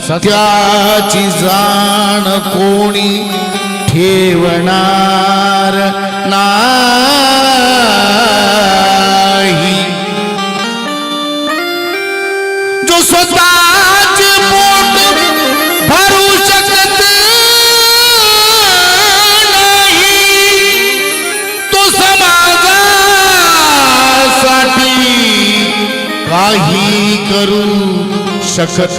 सत्याची जाण कोणी ठेवणार नाही. जो स्वतःच पोट भरू शकत नाही तो समाजासाठी काही करू शकत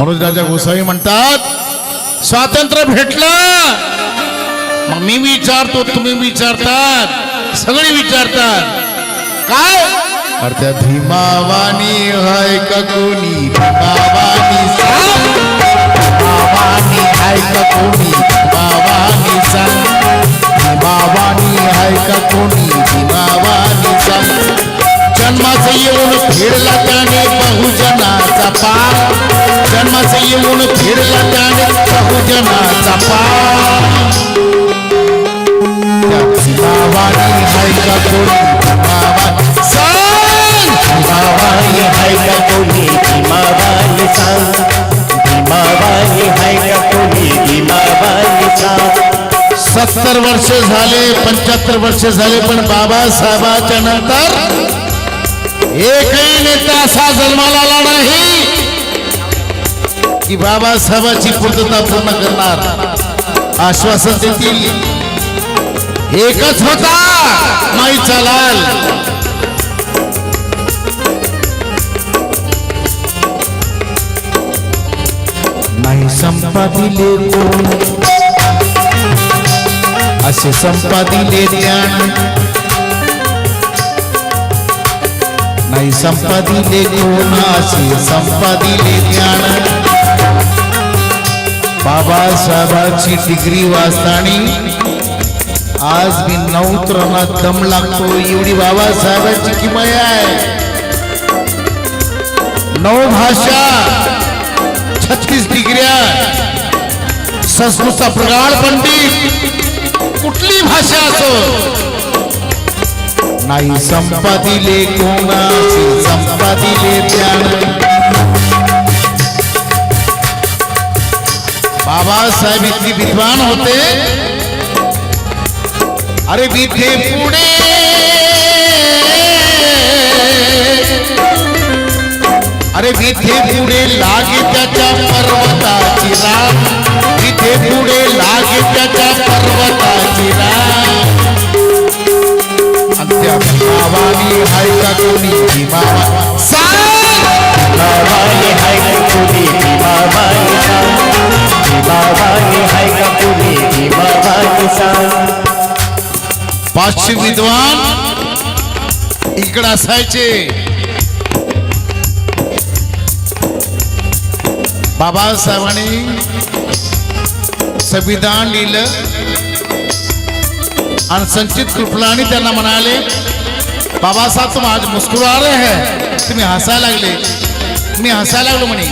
म्हणून राजा गोसावी म्हणतात स्वातंत्र्य भेटलं. मग मी विचारतो तुम्ही विचारतात सगळे विचारतात. काय? अरे भीमावानी हाय का कोणी? भीमावानी भीमावानी हाय का कोणी? भीमावानी भीमावानी हाय का कोणी? भीमावानी जन्माचं येऊन फिरला त्याने बहुजनाचा पार. जन्माचं येऊन फिरला त्याने बहुजनाचा पार हाय का कोणी भीमावानी सांग भीमावानी हाय का कोणी भीमावानी सांग भीमावानी हाय का कोणी भीमावानी सांग सत्तर वर्ष झाले पंच्याहत्तर वर्ष झाले पण बाबासाहेबाच्या नंतर एकही नेता असा जन्माला आला नाही. की बाबासाहेबाची पूर्तता पूर्ण करणार. आश्वासन देतील. एकच होता माईचा लाल. नाही संपादिले कोण? असे संपादिले ज्ञान. नाही संपादिले कोण? असे संपादिले ज्ञान. बाबासाहेबांची डिग्री वाचतानी आज मी नवतरणात दम लागतो एवढी बाबासाहेबांची किमय आहे. नऊ भाषा छत्तीस डिग्र्या संस्कृतचा प्रगाढ पंडित कुठली भाषा असो? नाही संपादिले कोणाचे संपादिले ज्ञान बाबासाहेब इतकी विद्वान होते। अरे विधे पुढे अरे विधे पुढे लागे त्याच्या पर्वताची राम विधे पुढे लागे त्याच्या पर्वताची राम आणि त्या भीमावानी हाय का कोणी भीमावा सांग भीमावानी हाय का कोणी भीमावानी सांग हाय का सांग पाचशे विद्वान इकडे असायचे. बाबासाहेबांनी संविधान लिहिलं आणि संचित कृपलानी त्यांना म्हणाले बाबासाहेब तुम आज मुस्कुरा रहे हैं तुम्ही हसायला लागले. मी हसायला लागलो म्हणे.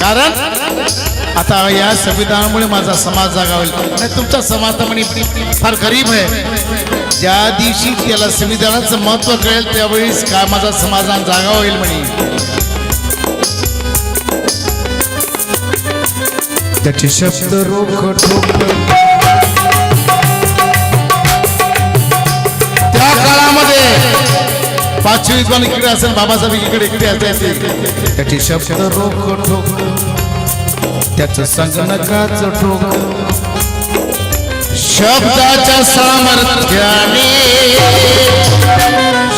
कारण आता या संविधानामुळे माझा समाज जागा होईल. नाही तुमचा समाज तर म्हणे फार गरीब आहे. ज्या दिवशी त्याला संविधानाचं महत्त्व कळेल त्यावेळेस काय माझा समाजात जागा होईल म्हणे. त्याचे शब्द रोख ठोक. त्या काळामध्ये पाचवी विद्वान इकडे असेल बाबासाहेब इकडे इकडे असायचे त्याचे शब्द रोख ठोक. त्याचं संगणकाचं ठोक. शब्दाच्या सामर्थ्याने.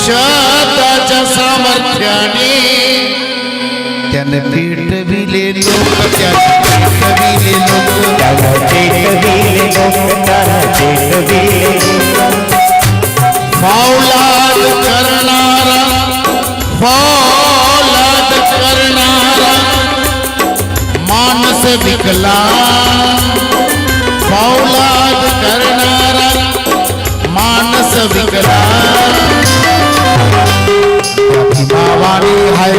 शब्दाच्या सामर्थ्याने. त्याने पेटविले लोक त्याने पेटविले लोक. त्याला चेटविले लोक त्याला चेटविले विकला फौलाद करणारा मानस विकला। भीमावाणी हाय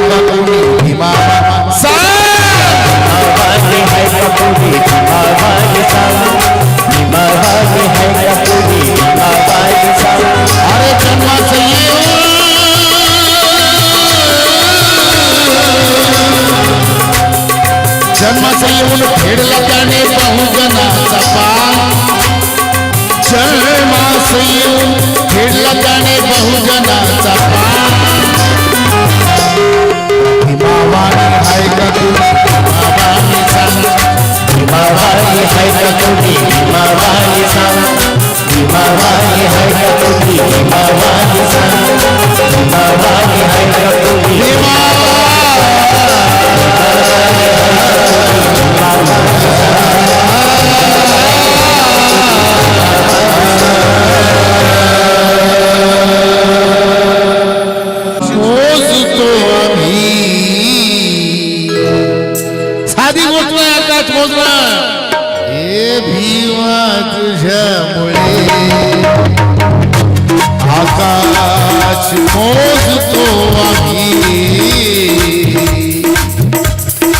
आकाश मोजतो आम्ही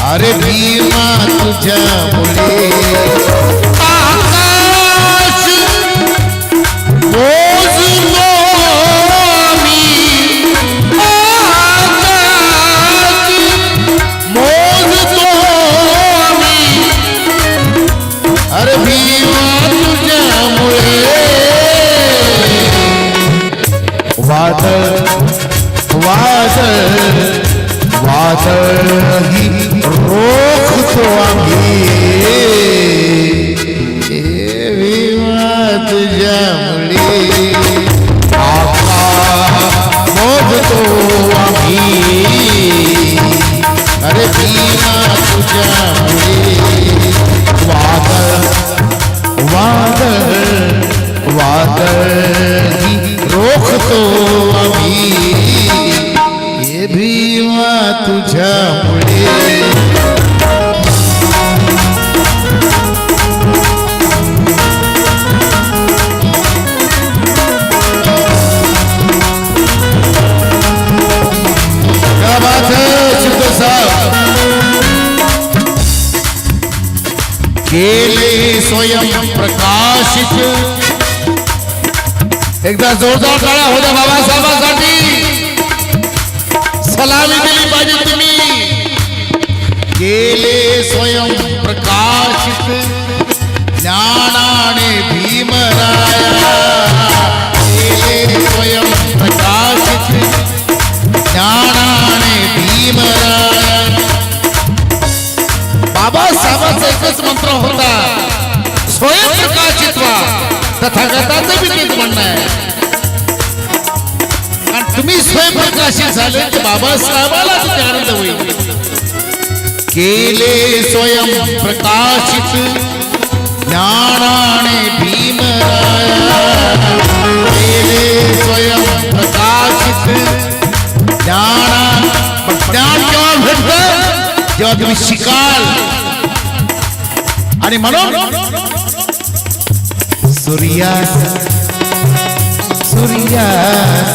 अरे भीमा तुझ्यामुळे आकाश मोजतो आम्ही अरे भीमा तुझ्यामुळे वादळ वादळ वादळ रोखतो आम्ही हे भीमा तुझ्यामुळे केले स्वयं प्रकाशित. एकदा जोरदार टाळ्या होत्या बाबासाहेबांसाठी. सलामी दिली पाहिजे तुम्ही. केले स्वयं प्रकाशित. ज्ञानाने भीमराया. केले स्वयं प्रकाशित. ज्ञाना एकच मंत्र होता. स्वयंप्रकाशित व्हा. तथागताचं बी तेच म्हणणं आहे. आणि तुम्ही स्वयंप्रकाशित झाले की बाबासाहेबाला किती आनंद होईल. केले स्वयं प्रकाशित ज्ञानाने भीमराया. केले स्वयं प्रकाशित ज्ञान ज्ञान केव्हा भेटत जेव्हा तुम्ही शिकाल. आणि म्हणून सूर्यास सूर्यास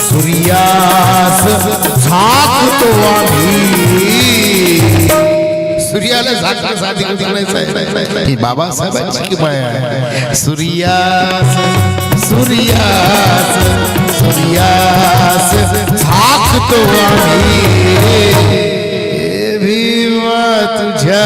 सूर्यास झाकतो आम्ही सूर्याला झाकण्यासाठी बाबासाहेबांची किमया सूर्यास सूर्यास सूर्यास झाकतो आम्ही भीमा तुझ्या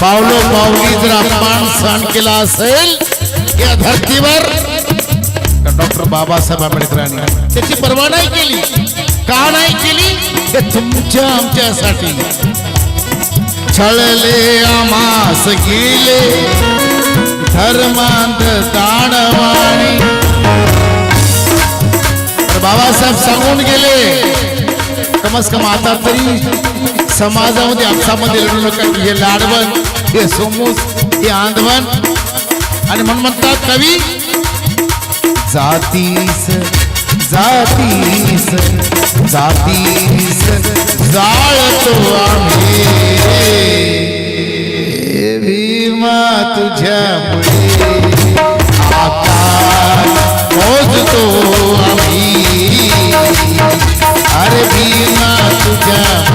पावलो पावली जर अपमान सहन केला असेल या धर्तीवर डॉक्टर बाबासाहेब आंबेडकरांनी त्याची पर्वा नाही केली. का नाही केली? ते तुमच्या आमच्यासाठी. छळले आमास गेले धर्मांध ताणवाणी तर बाबासाहेब सांगून गेले कमस कम आता तरी समाजामध्ये आपसामध्ये लढू नका की हे लाडवण हे सोमूस हे आंधवण. आणि म्हणून म्हणतात कवी जातीस जातीस जातीस जाळतो आम्ही. भीमा तुझ्यामुळे. आकाश मोजतो आम्ही. अरे भीमा तुझ्या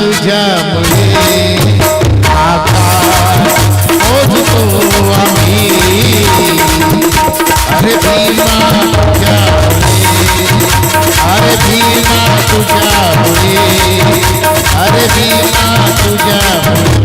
तुझ्यामुळे आकाश मोजतो आम्ही. अरे भीमा तुझ्यामुळे अरे भीमा तुझ्यामुळे अरे भीमा तुझ्यामुळे